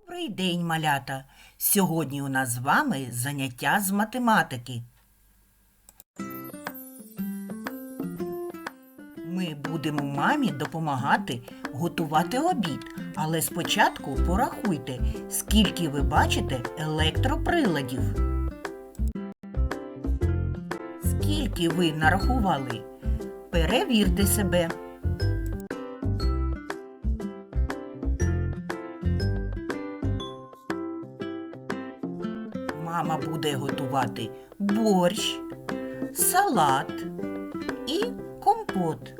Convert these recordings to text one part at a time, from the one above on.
Добрий день, малята! Сьогодні у нас з вами заняття з математики. Ми будемо мамі допомагати готувати обід, але спочатку порахуйте, скільки ви бачите електроприладів. Скільки ви нарахували? Перевірте себе. Мама буде готувати борщ, салат і компот.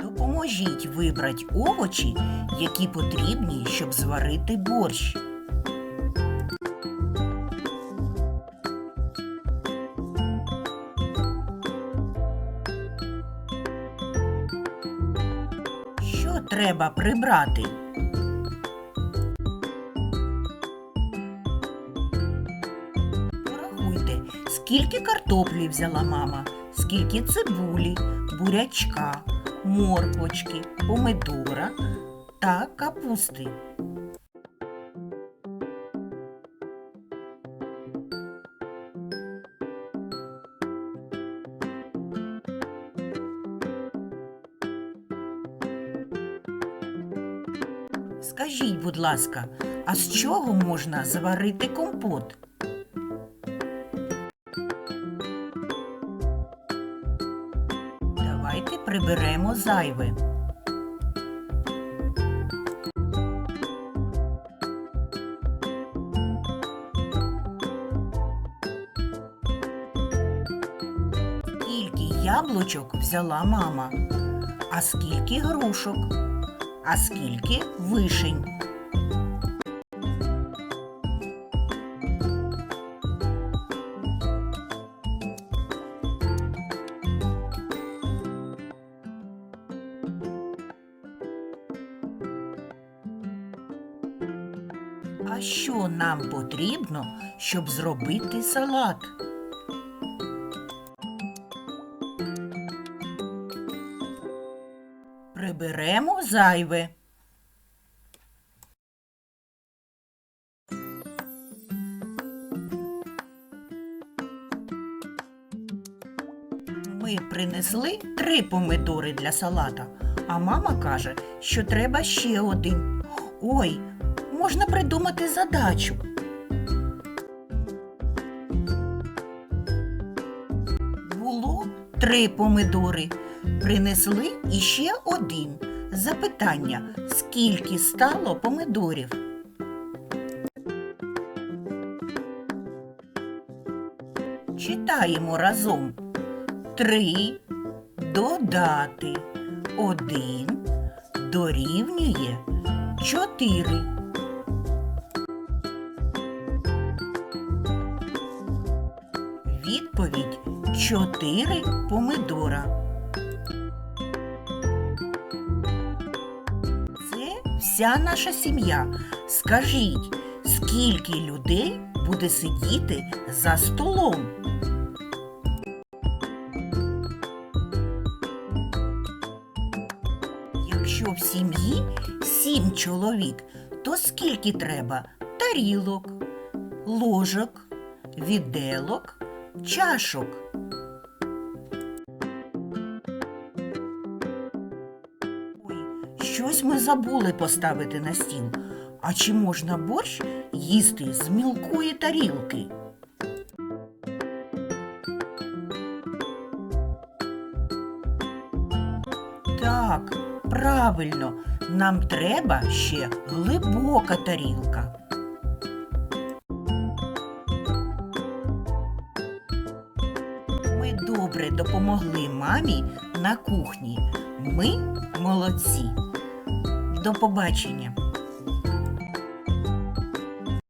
Допоможіть вибрати овочі, які потрібні, щоб зварити борщ. Треба прибрати? Порахуйте, скільки картоплі взяла мама, скільки цибулі, бурячка, морквочки, помидора та капусти. Скажіть, будь ласка, а з чого можна заварити компот? Давайте приберемо зайве. Скільки яблучок взяла мама? А скільки грушок? А скільки вишень? А що нам потрібно, щоб зробити салат? Приберемо зайве. Ми принесли три помидори для салата, а мама каже, що треба ще один. Ой, можна придумати задачу. Було три помидори. Принесли іще один. Запитання, скільки стало помидорів? Читаємо разом. Три додати один дорівнює чотири. Відповідь чотири помидора. Вся наша сім'я. Скажіть, скільки людей буде сидіти за столом? Якщо в сім'ї сім чоловік, то скільки треба тарілок, ложок, віделок, чашок? Щось ми забули поставити на стіл. А чи можна борщ їсти з мілкої тарілки? Так, правильно, нам треба ще глибока тарілка. Ми добре допомогли мамі на кухні. Ми молодці. До побачення.